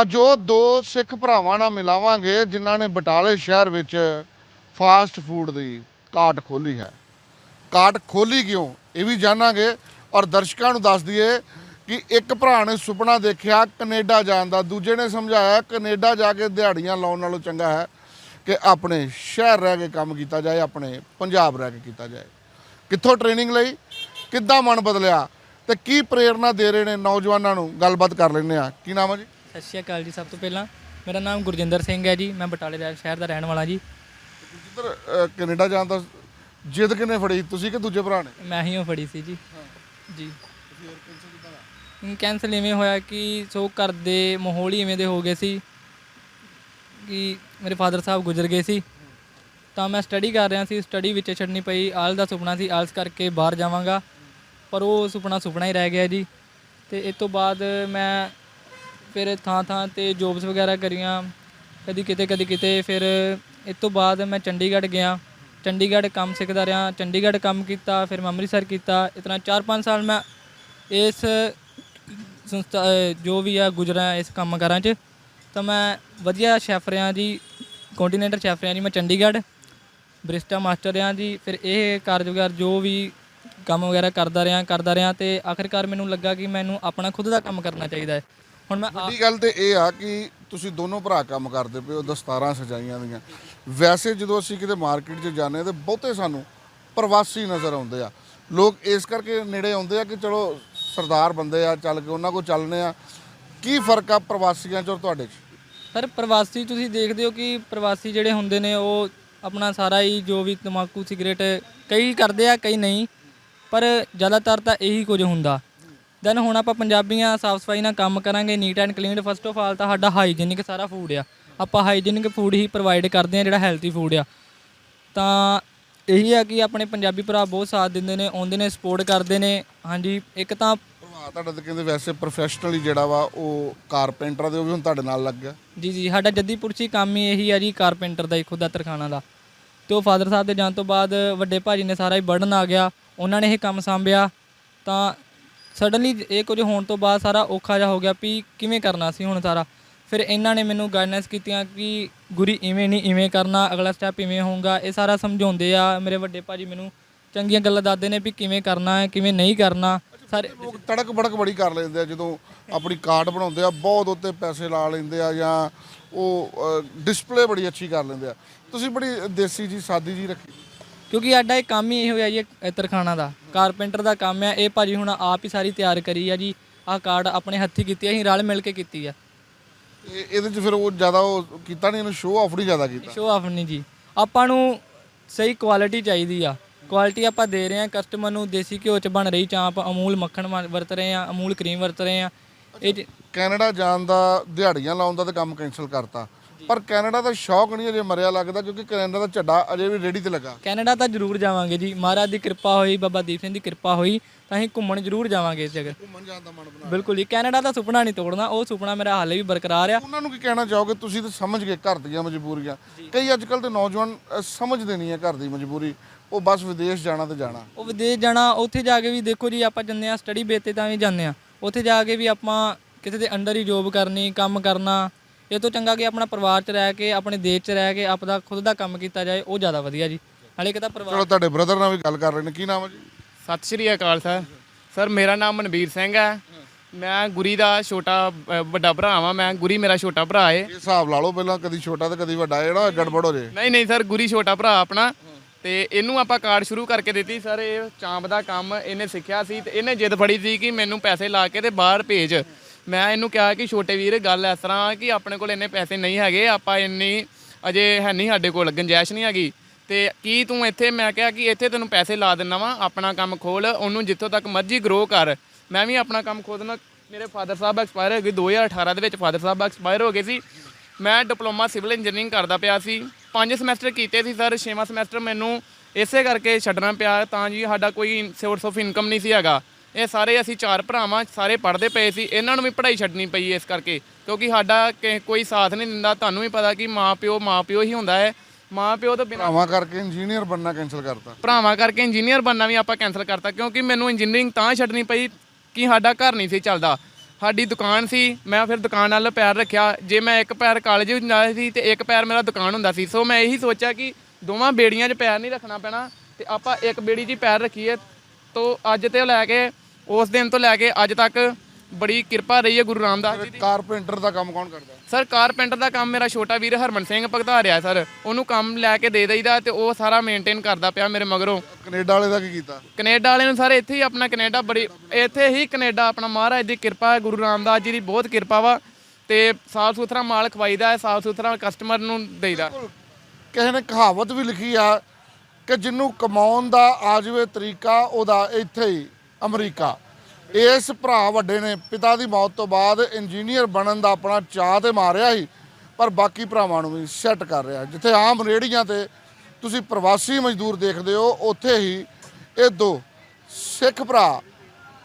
ਅੱਜ ਉਹ ਦੋ ਸਿੱਖ ਭਰਾਵਾਂ ਨਾਲ ਮਿਲਾਵਾਂਗੇ ਜਿਨ੍ਹਾਂ ਨੇ ਬਟਾਲੇ ਸ਼ਹਿਰ ਵਿੱਚ ਫਾਸਟ ਫੂਡ ਦੀ ਕਾਟ ਖੋਲੀ ਹੈ। ਕਾਟ ਖੋਲੀ ਕਿਉਂ? ਇਹ ਵੀ ਜਾਣਾਂਗੇ ਔਰ ਦਰਸ਼ਕਾਂ ਨੂੰ ਦੱਸ ਦਈਏ ਕਿ ਇੱਕ ਭਰਾ ਨੇ ਸੁਪਨਾ ਦੇਖਿਆ ਕੈਨੇਡਾ ਜਾਣ ਦਾ। ਦੂਜੇ ਨੇ ਸਮਝਾਇਆ ਕੈਨੇਡਾ ਜਾ ਕੇ ਦਿਹਾੜੀਆਂ ਲਾਉਣ ਨਾਲੋਂ ਚੰਗਾ ਹੈ ਕਿ ਆਪਣੇ ਸ਼ਹਿਰ ਰਹਿ ਕੇ ਕੰਮ ਕੀਤਾ ਜਾਏ, ਆਪਣੇ ਪੰਜਾਬ ਰਹਿ ਕੇ ਕੀਤਾ ਜਾਏ। ਕਿੱਥੋਂ ਟ੍ਰੇਨਿੰਗ ਲਈ? ਕਿੱਦਾਂ ਮਨ ਬਦਲਿਆ? ਤੇ ਕੀ ਪ੍ਰੇਰਣਾ ਦੇ ਰਹੇ ਨੇ ਨੌਜਵਾਨਾਂ ਨੂੰ? ਗੱਲਬਾਤ ਕਰ ਲੈਂਦੇ ਆ ਕੀ ਨਾਮ ਹੈ ਜੀ? ਸਤਿ ਸ਼੍ਰੀ ਅਕਾਲ ਜੀ ਸਭ ਤੋਂ ਪਹਿਲਾਂ। ਮੇਰਾ ਨਾਮ ਗੁਰਜਿੰਦਰ ਸਿੰਘ ਹੈ ਜੀ। ਮੈਂ ਬਟਾਲੇ ਦਾ ਸ਼ਹਿਰ ਦਾ ਰਹਿਣ ਵਾਲਾ ਜੀ। ਜਿੱਧਰ ਅਹ, ਕੈਨੇਡਾ ਜਾਣ ਦਾ ਜਿੱਦ ਕਿਨੇ ਫੜੀ? ਤੁਸੀਂ ਕਿ ਦੂਜੇ ਭਰਾ ਨੇ? ਮੈਂ ਹੀ ਉਹ ਫੜੀ ਸੀ ਜੀ। ਜੀ। ਕੈਂਸਲ ਇਵੇਂ ਹੋਇਆ ਕਿ ਸੋ ਘਰ ਦੇ ਮਾਹੌਲ ਹੀ ਇਵੇਂ ਦੇ ਹੋ ਗਏ ਸੀ ਕਿ ਮੇਰੇ ਫਾਦਰ ਸਾਹਿਬ ਗੁਜ਼ਰ ਗਏ ਸੀ। ਤਾਂ ਮੈਂ ਸਟੱਡੀ ਕਰ ਰਿਹਾ ਸੀ। ਸਟੱਡੀ ਵਿੱਚ ਛੱਡਣੀ ਪਈ। ਆਲ ਦਾ ਸੁਪਨਾ ਸੀ। ਆਲਸ ਕਰਕੇ ਬਾਹਰ ਜਾਵਾਂਗਾ। ਪਰ ਉਹ ਸੁਪਨਾ ਸੁਪਨਾ ਹੀ ਰਹਿ ਗਿਆ ਜੀ। ਤੇ ਇਸ ਤੋਂ ਬਾਅਦ ਮੈਂ ਫਿਰ ਥਾਂ ਥਾਂ ਤੇ ਜੋਬਸ ਵਗੈਰਾ ਕਰੀਆਂ। ਕਦੀ ਕਿਤੇ ਕਦੀ ਕਿਤੇ ਫਿਰ ਇਸ ਤੋਂ ਬਾਅਦ ਮੈਂ ਚੰਡੀਗੜ੍ਹ ਗਿਆ। ਚੰਡੀਗੜ੍ਹ ਕੰਮ ਸਿੱਖਦਾ ਰਿਹਾ। ਚੰਡੀਗੜ੍ਹ ਕੰਮ ਕੀਤਾ, ਫਿਰ ਮੈਂ ਅੰਮ੍ਰਿਤਸਰ ਕੀਤਾ। ਇਸ ਤਰ੍ਹਾਂ 4-5 ਸਾਲ ਮੈਂ ਇਸ ਸੰਸਥਾ ਜੋ ਵੀ ਆ ਗੁਜ਼ਰਾਂ ਇਸ ਕੰਮ ਕਾਰਾਂ 'ਚ, ਤਾਂ ਮੈਂ ਵਧੀਆ ਸ਼ੈਫ ਰਿਹਾ ਜੀ ਕੰਟੀਨੈਂਟਲ ਸ਼ੈਫ ਰਿਹਾ ਜੀ ਮੈਂ ਚੰਡੀਗੜ੍ਹ। ਬ੍ਰਿਸ਼ਟਾ ਮਾਸਟਰ ਰਿਹਾ ਜੀ। ਫਿਰ ਇਹ ਕਾਰਜਗਾਰ ਜੋ ਵੀ ਕੰਮ ਵਗੈਰਾ ਕਰਦਾ ਰਿਹਾ ਕਰਦਾ ਰਿਹਾ ਤੇ ਆਖਿਰਕਾਰ ਮੈਨੂੰ ਲੱਗਾ ਕਿ ਮੈਨੂੰ ਆਪਣਾ ਖੁਦ ਦਾ ਕੰਮ ਕਰਨਾ ਚਾਹੀਦਾ ਹੈ। ਹੁਣ ਮੈਂ ਆ- ਵੱਡੀ ਗੱਲ ਤੇ ਇਹ ਆ ਕਿ ਤੁਸੀਂ ਦੋਨੋਂ ਭਰਾ ਕੰਮ ਕਰਦੇ ਪਏ ਹੋ ਦਸਤਾਰਾਂ ਸਜਾਈਆਂ ਦੀਆਂ। ਵੈਸੇ ਜਦੋਂ ਅਸੀਂ ਕਿਤੇ ਮਾਰਕੀਟ 'ਚ ਜਾਂਦੇ ਹਾਂ ਤੇ ਬਹੁਤੇ ਸਾਨੂੰ ਪ੍ਰਵਾਸੀ ਨਜ਼ਰ ਆਉਂਦੇ ਆ। ਲੋਕ ਇਸ ਕਰਕੇ ਨੇੜੇ ਆਉਂਦੇ ਆ ਕਿ ਚਲੋ ਸਰਦਾਰ ਬੰਦੇ ਆ ਚੱਲ ਕੇ ਉਹਨਾਂ ਕੋਲ ਚੱਲਨੇ ਆ। ਕੀ ਫ਼ਰਕ ਆ ਪ੍ਰਵਾਸੀਆਂ 'ਚ ਔਰ ਤੁਹਾਡੇ 'ਚ? ਸਰ ਪ੍ਰਵਾਸੀ ਤੁਸੀਂ ਦੇਖਦੇ ਹੋ ਕਿ ਪ੍ਰਵਾਸੀ ਜਿਹੜੇ ਹੁੰਦੇ ਨੇ ਉਹ ਆਪਣਾ ਸਾਰਾ ਹੀ ਜੋ ਵੀ ਤਮਾਕੂ ਸਿਗਰਟ ਕਈ ਕਰਦੇ ਆ ਕਈ ਨਹੀਂ। ਪਰ ਜ਼ਿਆਦਾਤਰ ਤਾਂ ਇਹੀ ਕੁਝ ਹੁੰਦਾ। ਦੈਨ ਹੁਣ ਆਪਾਂ ਪੰਜਾਬੀਆਂ ਸਾਫ਼ ਸਫ਼ਾਈ ਨਾਲ ਕੰਮ ਕਰਾਂਗੇ neat and clean first of all ਤਾਂ ਸਾਡਾ ਹਾਈਜੀਨਿਕ ਸਾਰਾ ਫੂਡ ਆ। ਆਪਾਂ ਹਾਈਜੀਨਿਕ ਫੂਡ ਹੀ ਪ੍ਰੋਵਾਈਡ ਕਰਦੇ ਆ ਜਿਹੜਾ ਹੈਲਥੀ ਫੂਡ ਆ। ਤਾਂ ਇਹੀ ਆ ਕਿ ਆਪਣੇ ਪੰਜਾਬੀ ਭਰਾ ਬਹੁਤ ਸਾਥ ਦਿੰਦੇ ਨੇ ਆਉਂਦੇ ਨੇ ਸਪੋਰਟ ਕਰਦੇ ਨੇ। ਹਾਂਜੀ ਇੱਕ ਤਾਂ ਭਰਾ ਤੁਹਾਡਾ ਤਾਂ ਕਹਿੰਦੇ ਵੈਸੇ ਪ੍ਰੋਫੈਸ਼ਨਲੀ ਜਿਹੜਾ ਵਾ ਉਹ ਕਾਰਪੈਂਟਰ ਦੇ ਉਹ ਵੀ ਹੁਣ ਤੁਹਾਡੇ ਨਾਲ ਲੱਗ ਗਿਆ। ਜੀ ਜੀ ਸਾਡਾ ਜੱਦੀਪੁਰ 'ਚ ਹੀ ਕੰਮ ਹੀ ਇਹੀ ਆ ਜੀ ਕਾਰਪੈਂਟਰ ਦਾ ਹੀ ਖੁਦ ਦਾ। ਤਰਖਾਣਾ ਦਾ ਤੇ ਉਹ ਫਾਦਰ ਸਾਹਿਬ ਦੇ ਜਾਣ ਤੋਂ ਬਾਅਦ ਵੱਡੇ ਭਾਜੀ ਨੇ ਸਾਰਾ ਹੀ ਬਰਡਨ ਆ ਗਿਆ ਉਹਨਾਂ ਨੇ ਇਹ ਕੰਮ ਸੰਭਿਆ। ਤਾਂ ਸਡਨਲੀ ਇਹ ਕੁਝ ਹੋਣ ਤੋਂ ਬਾਅਦ ਸਾਰਾ ਔਖਾ ਜਿਹਾ ਹੋ ਗਿਆ ਵੀ ਕਿਵੇਂ ਕਰਨਾ ਸੀ ਹੁਣ ਸਾਰਾ। ਫਿਰ ਇਹਨਾਂ ਨੇ ਮੈਨੂੰ ਗਾਈਡਨੈਂਸ ਕੀਤੀਆਂ ਕਿ ਗੁਰੀ ਇਵੇਂ ਨਹੀਂ ਇਵੇਂ ਕਰਨਾ ਅਗਲਾ ਸਟੈਪ ਇਵੇਂ ਹੋਊਗਾ। ਇਹ ਸਾਰਾ ਸਮਝਾਉਂਦੇ ਆ। ਮੇਰੇ ਵੱਡੇ ਭਾਜੀ ਮੈਨੂੰ ਚੰਗੀਆਂ ਗੱਲਾਂ ਦੱਸਦੇ ਨੇ ਵੀ ਕਿਵੇਂ ਕਰਨਾ ਹੈ ਕਿਵੇਂ ਨਹੀਂ ਕਰਨਾ। ਸਾਰੇ ਲੋਕ ਤੜਕ ਬੜਕ ਬੜੀ ਕਰ ਲੈਂਦੇ ਆ। ਜਦੋਂ ਆਪਣੀ ਕਾਰਡ ਬਣਾਉਂਦੇ ਆ ਬਹੁਤ ਉੱਤੇ ਪੈਸੇ ਲਾ ਲੈਂਦੇ ਆ ਜਾਂ ਉਹ ਡਿਸਪਲੇ ਬੜੀ ਅੱਛੀ ਕਰ ਲੈਂਦੇ ਆ। ਤੁਸੀਂ ਬੜੀ ਦੇਸੀ ਜੀ ਸਾਦੀ ਜੀ ਰੱਖੀ। ਕਿਉਂਕਿ ਸਾਡਾ ਇਹ ਕੰਮ ਹੀ ਇਹੋ ਹੈ ਜੀ ਇਹ ਤਰਖਾਣਾ ਦਾ। ਕਾਰਪੈਂਟਰ ਦਾ ਕੰਮ ਹੈ ਇਹ ਭਾਜੀ ਹੁਣ ਆਪ ਹੀ ਸਾਰੀ ਤਿਆਰ ਕਰੀ ਆ ਜੀ। ਆਹ ਕਾਰਡ ਆਪਣੇ ਹੱਥੀ ਕੀਤੀ ਆ, ਅਸੀਂ ਰਲ ਮਿਲ ਕੇ ਕੀਤੀ ਆ। ਇਹ- ਇਹਦੇ ਚ ਫਿਰ ਉਹ ਜ਼ਿਆਦਾ ਉਹ ਕੀਤਾ ਨਹੀਂ ਇਹਨੂੰ ਸ਼ੋਅ ਆਫ ਨਹੀਂ ਜ਼ਿਆਦਾ ਕੀਤਾ? ਸ਼ੋ ਆਫ ਨਹੀਂ ਜੀ। ਆਪਾਂ ਨੂੰ ਸਹੀ ਕੁਆਲਿਟੀ ਚਾਹੀਦੀ ਆ। ਕੁਆਲਿਟੀ ਆਪਾਂ ਦੇ ਰਹੇ ਹਾਂ ਕਸਟਮਰ ਨੂੰ ਦੇਸੀ ਘਿਓ ਚ ਬਣ ਰਹੀ ਚਾਂਪ ਅਮੂਲ ਮੱਖਣ ਵਾ- ਵਰਤ ਰਹੇ ਆ ਅਮੂਲ ਕਰੀਮ ਵਰਤ ਰਹੇ ਆ। ਇਹ ਜ- ਕੈਨੇਡਾ ਜਾਣ ਦਾ ਦਿਹਾੜੀਆਂ ਲਾਉਣ ਦਾ ਤੇ ਕੰਮ ਕੈਨਸਲ ਕਰਤਾ। ਪਰ ਕੈਨੇਡਾ ਦਾ ਸ਼ੌਕ ਨਹੀਂ ਅਜੇ ਮਰਿਆ ਲੱਗਦਾ ਕਿਉਂਕਿ ਕੈਨੇਡਾ ਦਾ ਝੱਡਾ ਅਜੇ ਵੀ ਰੇੜੀ ਤੇ ਲੱਗਾ। ਕੈਨੇਡਾ ਤਾਂ ਜ਼ਰੂਰ ਜਾਵਾਂਗੇ ਜੀ। ਮਹਾਰਾਜ ਦੀ ਕਿਰਪਾ ਹੋਈ ਬਾਬਾ ਦੀਪ ਸਿੰਘ ਦੀ ਕਿਰਪਾ ਹੋਈ ਤਾਂ ਅਸੀਂ ਘੁੰਮਣ ਜ਼ਰੂਰ ਜਾਵਾਂਗੇ ਇਸ ਜਗ੍ਹਾ। ਘੁੰਮਣ ਜਾਣ ਦਾ ਮਨ ਬਣਾ ਬਿਲਕੁਲ ਜੀ ਕੈਨੇਡਾ ਦਾ ਸੁਪਨਾ ਨਹੀਂ ਤੋੜਨਾ ਉਹ ਸੁਪਨਾ ਮੇਰਾ ਹਾਲੇ ਵੀ ਬਰਕਰਾਰ ਆ। ਉਹਨਾਂ ਨੂੰ ਕੀ ਕਹਿਣਾ ਚਾਹੋਗੇ? ਤੁਸੀਂ ਤਾਂ ਸਮਝ ਗਏ ਘਰ ਦੀਆਂ ਮਜਬੂਰੀਆਂ। ਕਈ ਅੱਜ ਕੱਲ ਦੇ ਨੌਜਵਾਨ ਅ, ਸਮਝਦੇ ਨਹੀਂ ਹੈ ਘਰ ਦੀ ਮਜਬੂਰੀ। ਉਹ ਬਸ ਵਿਦੇਸ਼ ਜਾਣਾ ਤੇ ਜਾਣਾ। ਉਹ ਵਿਦੇਸ਼ ਜਾਣਾ ਉੱਥੇ ਜਾ ਕੇ ਵੀ ਦੇਖੋ ਜੀ ਆਪਾਂ ਜੰਨੇ ਆ ਸਟੱਡੀ ਬੇਸ ਤੇ ਤਾਂ ਵੀ ਜਾਂਦੇ ਆ ਉੱਥੇ ਜਾ ਕੇ ਵੀ ਆਪਾਂ ਕਿਸੇ ਦੇ ਅੰਡਰ ਹੀ ਜੋਬ ਕਰਨੀ ਕੰਮ ਕਰਨਾ ਇਹ ਤੋਂ ਚੰਗਾ ਕਿ ਆਪਣਾ ਪਰਿਵਾਰ 'ਚ ਰਹਿ ਕੇ ਆਪਣੇ ਦੇਸ਼ 'ਚ ਰਹਿ ਕੇ ਆਪਦਾ ਖੁਦ ਦਾ ਕੰਮ ਕੀਤਾ ਜਾਏ ਉਹ ਜ਼ਿਆਦਾ ਵਧੀਆ ਜੀ। ਹਾਲੇ ਕਿਤਾ ਪਰਿਵਾਰ ਚਲੋ ਤੁਹਾਡੇ ਬ੍ਰਦਰ ਨਾਲ ਵੀ ਗੱਲ ਕਰ ਰਹੇ ਨੇ ਕੀ ਨਾਮ ਹੈ ਜੀ? ਸਤਿ ਸ਼੍ਰੀ ਅਕਾਲ ਸਰ। ਸਰ ਮੇਰਾ ਨਾਮ ਮਨਵੀਰ ਸਿੰਘ ਹੈ। ਮੈਂ ਗੁਰੀ ਦਾ ਛੋਟਾ ਅ, ਵੱਡਾ ਭਰਾ ਵਾਂ। ਮੈਂ ਗੁਰੀ ਮੇਰਾ ਛੋਟਾ ਭਰਾ ਏ। ਇਹ ਹਿਸਾਬ ਲਾ ਲਓ ਪਹਿਲਾਂ ਕਦੀ ਛੋਟਾ ਤੇ ਕਦੀ ਵੱਡਾ ਜਿਹੜਾ ਗੜਬੜ ਹੋ ਜੇ। ਨਹੀਂ ਨਹੀਂ ਸਰ ਗੁਰੀ ਛੋਟਾ ਭਰਾ ਆਪਣਾ। ਤੇ ਇਹਨੂੰ ਆਪਾਂ ਕਾਰਡ ਸ਼ੁਰੂ ਕਰਕੇ ਦਿੱਤੀ। ਸਰ ਇਹ ਚਾਂਪ ਦਾ ਕੰਮ ਇਹਨੇ ਸਿੱਖਿਆ ਸੀ ਤੇ ਇਹਨੇ ਜਿੱਦ ਫੜੀ ਸੀ ਕਿ ਮੈਨੂੰ ਪੈਸੇ ਲਾ ਕੇ ਤੇ ਬਾਹਰ ਭੇਜ। ਮੈਂ ਇਹਨੂੰ ਕਿਹਾ ਕਿ ਛੋਟੇ ਵੀਰ, ਗੱਲ ਇਸ ਤਰ੍ਹਾਂ ਕਿ ਆਪਣੇ ਕੋਲ ਇੰਨੇ ਪੈਸੇ ਨਹੀਂ ਹੈਗੇ, ਆਪਾਂ ਇੰਨੀ ਅਜੇ ਹੈ ਨਹੀਂ ਸਾਡੇ ਕੋਲ, ਗੰਜਾਇਸ਼ ਨਹੀਂ ਹੈਗੀ। ਤੇ ਕੀ ਤੂੰ ਇੱਥੇ, ਮੈਂ ਕਿਹਾ ਕਿ ਇੱਥੇ ਤੈਨੂੰ ਪੈਸੇ ਲਾ ਦਿੰਨਾ ਵਾ, ਆਪਣਾ ਕੰਮ ਖੋਲ, ਉਹਨੂੰ ਜਿੱਥੋਂ ਤੱਕ ਮਰਜ਼ੀ ਗਰੋ ਕਰ। ਮੈਂ ਵੀ ਆਪਣਾ ਕੰਮ ਖੋਦਣਾ ਮੇਰੇ ਫਾਦਰ ਸਾਹਿਬ ਐਕਸਪਾਇਰ ਹੋ ਗਏ 2018 ਦੇ ਵਿੱਚ ਫਾਦਰ ਸਾਹਿਬ ਐਕਸਪਾਇਰ ਹੋ ਗਏ ਸੀ। ਮੈਂ ਡਿਪਲੋਮਾ ਸਿਵਲ ਇੰਜੀਨੀਅਰਿੰਗ ਕਰਦਾ ਪਿਆ ਸੀ। ਪੰਜ ਸਮੈਸਟਰ ਕੀਤੇ ਸੀ ਸਰ ਛੇਵਾਂ ਸਮੈਸਟਰ ਮੈਨੂੰ ਇਸੇ ਕਰਕੇ ਛੱਡਣਾ ਪਿਆ, ਤਾਂ ਜੀ ਸਾਡਾ ਕੋਈ ਸੋਰਸ ਆਫ ਇਨਕਮ ਨਹੀਂ ਸੀ ਹੈਗਾ। ਇਹ ਸਾਰੇ ਅਸੀਂ ਚਾਰ ਭਰਾਵਾਂ ਸਾਰੇ ਪੜ੍ਹਦੇ ਪਏ ਸੀ ਇਹਨਾਂ ਨੂੰ ਵੀ ਪੜ੍ਹਾਈ ਛੱਡਣੀ ਪਈ ਇਸ ਕਰਕੇ ਕਿਉਂਕਿ ਸਾਡਾ ਕਿ- ਕੋਈ ਸਾਥ ਨਹੀਂ ਦਿੰਦਾ ਤੁਹਾਨੂੰ ਵੀ ਪਤਾ ਕਿ ਮਾਂ ਪਿਓ ਮਾਂ ਪਿਓ ਹੀ ਹੁੰਦਾ ਹੈ। ਮਾਂ ਪਿਓ ਤੋਂ ਬਿਨਾਂ ਭਰਾਵਾਂ ਕਰਕੇ ਇੰਜੀਨੀਅਰ ਬਣਨਾ ਕੈਨਸਲ ਕਰਤਾ। ਭਰਾਵਾਂ ਕਰਕੇ ਇੰਜੀਨੀਅਰ ਬਣਨਾ ਵੀ ਆਪਾਂ ਕੈਨਸਲ ਕਰਤਾ ਕਿਉਂਕਿ ਮੈਨੂੰ ਇੰਜੀਨੀਅਰਿੰਗ ਤਾਂ ਛੱਡਣੀ ਪਈ ਕਿ ਸਾਡਾ ਘਰ ਨਹੀਂ ਸੀ ਚੱਲਦਾ। ਸਾਡੀ ਦੁਕਾਨ ਸੀ ਮੈਂ ਫਿਰ ਦੁਕਾਨ ਨਾਲ ਪੈਰ ਰੱਖਿਆ ਜੇ ਮੈਂ ਇੱਕ ਪੈਰ ਕਾਲਜ ਵਿੱਚ ਜਾਂਦਾ ਸੀ ਤੇ ਇੱਕ ਪੈਰ ਮੇਰਾ ਦੁਕਾਨ ਹੁੰਦਾ ਸੀ। ਸੋ ਮੈਂ ਇਹੀ ਸੋਚਿਆ ਕਿ ਦੋਵਾਂ ਬੇੜੀਆਂ 'ਚ ਪੈਰ ਨਹੀਂ ਰੱਖਣਾ ਪੈਣਾ ਤੇ ਆਪਾਂ ਇੱਕ ਬੇੜੀ 'ਚ ਹੀ ਪੈਰ ਰੱਖੀਏ ਤੋ ਅੱਜ ਤੇ ਲੈ ਕੇ ਉਸ ਦਿਨ ਤੋਂ ਲੈ ਕੇ ਅੱਜ ਤੱਕ ਬੜੀ ਕਿਰਪਾ ਰਹੀ ਹੈ ਗੁਰੂ ਰਾਮਦਾਸ ਜੀ ਦੀ। ਕਾਰਪੈਂਟਰ ਦਾ ਕੰਮ ਕੌਣ ਕਰਦਾ? ਸਰ ਕਾਰਪੈਂਟਰ ਦਾ ਕੰਮ ਮੇਰਾ ਛੋਟਾ ਵੀਰ ਹਰਮਨ ਸਿੰਘ ਭਗਤਾ ਰਿਹਾ ਸਰ। ਉਹਨੂੰ ਕੰਮ ਲੈ ਕੇ ਦੇ ਦਈਦਾ ਤੇ ਉਹ ਸਾਰਾ ਮੇਨਟੇਨ ਕਰਦਾ ਪਿਆ ਮੇਰੇ ਮਗਰੋਂ। ਕੈਨੇਡਾ ਵਾਲੇ ਦਾ ਕੀ ਕੀਤਾ? ਕੈਨੇਡਾ ਵਾਲੇ ਨੂੰ ਸਾਰੇ ਇੱਥੇ ਹੀ ਆਪਣਾ ਕੈਨੇਡਾ ਬੜੀ ਇੱਥੇ ਹੀ ਕੈਨੇਡਾ ਆਪਣਾ ਮਹਾਰਾਜ ਦੀ ਕਿਰਪਾ ਹੈ ਗੁਰੂ ਰਾਮਦਾਸ ਜੀ ਦੀ ਬਹੁਤ ਕਿਰਪਾ ਵਾ ਤੇ ਸਾਫ਼ ਸੁਥਰਾ ਮਾਲ ਖਵਾਈਦਾ ਹੈ ਸਾਫ਼ ਸੁਥਰਾ ਕਸਟਮਰ ਨੂੰ ਦੇਈਦਾ। ਕਿਸੇ ਨੇ ਕਹਾਵਤ ਵੀ ਲਿਖੀ ਆ ਕਿ ਜਿਹਨੂੰ ਕਮਾਉਣ ਦਾ ਆ ਜਾਵੇ ਤਰੀਕਾ ਉਹਦਾ ਇੱਥੇ ਹੀ ਅਮਰੀਕਾ। ਇਸ ਭਰਾ ਵੱਡੇ ਨੇ। ਪਿਤਾ ਦੀ ਮੌਤ ਤੋਂ ਬਾਅਦ ਇੰਜੀਨੀਅਰ ਬਣਨ ਦਾ ਆਪਣਾ ਚਾਹ ਤੇ ਮਾਰਿਆ ਸੀ, ਪਰ ਬਾਕੀ ਭਰਾਵਾਂ ਨੂੰ ਵੀ ਸੈੱਟ ਕਰ ਰਿਹਾ। ਜਿੱਥੇ ਆਮ ਰੇੜੀਆਂ ਤੇ ਤੁਸੀਂ ਪ੍ਰਵਾਸੀ ਮਜ਼ਦੂਰ ਦੇਖਦੇ ਹੋ, ਉੱਥੇ ਹੀ ਇਹ ਦੋ ਸਿੱਖ ਭਰਾ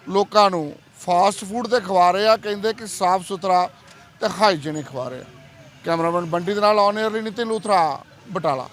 ਲੋਕਾਂ ਨੂੰ ਫਾਸਟ ਫੂਡ ਤੇ ਖਵਾ ਰਹੇ ਆ। ਕਹਿੰਦੇ ਕਿ ਸਾਫ਼ ਸੁਥਰਾ ਤੇ ਹਾਈਜੀਨਿਕ ਖਵਾ ਰਹੇ ਆ। ਕੈਮਰਾਮੈਨ ਬੰਡੀ ਦੇ ਨਾਲ ਔਨ 에ਅਰ ਲਈ ਨਿਤਿਨ ਲੂਥਰਾ, ਬਟਾਲਾ।